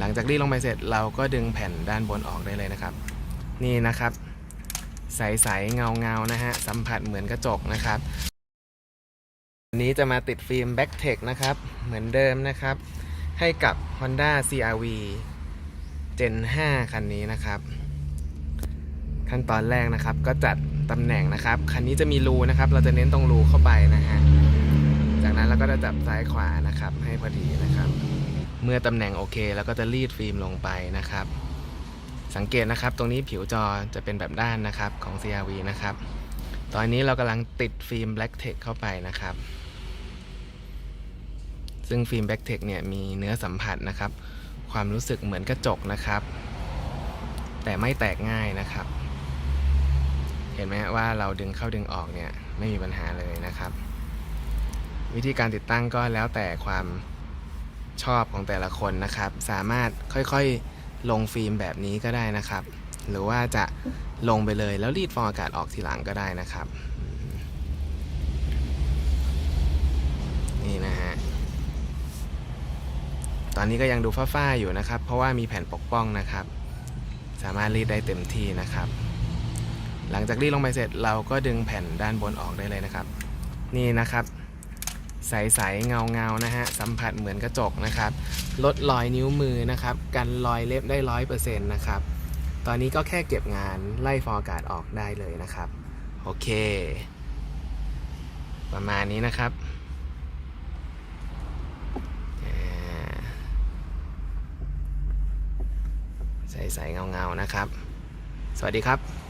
หลังจากรีดลงไปเสร็จเราก็ดึงแผ่นด้านบนออกได้เลยนะครับ นี่นะครับ ใสๆเงาเงาๆนะฮะ สัมผัสเหมือนกระจกนะครับวันนี้จะมาติดฟิล์ม Backtech นะครับ เหมือนเดิมนะครับ ให้กับ Honda CRV Gen 5 คันนี้นะครับขั้นตอนแรกนะครับก็จัดตำแหน่งนะครับ คันนี้จะมีรูนะครับ เราจะเน้นตรงรูเข้าไปนะฮะ จากนั้นเราก็จะจับซ้ายขวานะครับ ให้พอดีนะครับ เมื่อตำแหน่งโอเคเราก็จะรีดฟิล์มลงไปนะครับ สังเกตนะครับตรงนี้ผิวจอจะเป็นแบบด้านนะครับของ CRV นะครับ ตอนนี้เรากำลังติดฟิล์ม Black Tech เข้าไปนะครับ ซึ่งฟิล์ม Black Tech เนี่ยมีเนื้อสัมผัสนะครับ ความรู้สึกเหมือนกระจกนะครับ แต่ไม่แตกง่ายนะครับ เห็นไหมว่าเราดึงเข้าดึงออกเนี่ยไม่มีปัญหาเลยนะครับ วิธีการติดตั้งก็แล้วแต่ความ ชอบของแต่ละคนนะครับ สามารถค่อยๆลงฟิล์มแบบนี้ก็ได้นะครับ หรือว่าจะลงไปเลยแล้วรีดฟองอากาศออกทีหลังก็ได้นะครับ นี่นะฮะ ตอนนี้ก็ยังดูฟ้าๆอยู่นะครับ เพราะว่ามีแผ่นปกป้องนะครับ สามารถรีดได้เต็มที่นะครับ หลังจากรีดลงไปเสร็จเราก็ดึงแผ่นด้านบนออกได้เลยนะครับ นี่นะครับ ใสๆเงาเงาๆนะฮะ สัมผัสเหมือนกระจกนะครับ ลดรอยนิ้วมือนะครับ กันรอยเล็บได้ร้อยเปอร์เซ็นต์นะครับ ตอนนี้ก็แค่เก็บงานไล่ฟองอากาศออกได้เลยนะครับ โอเค ประมาณนี้นะครับอ่าใสๆเงาๆนะครับ สวัสดีครับ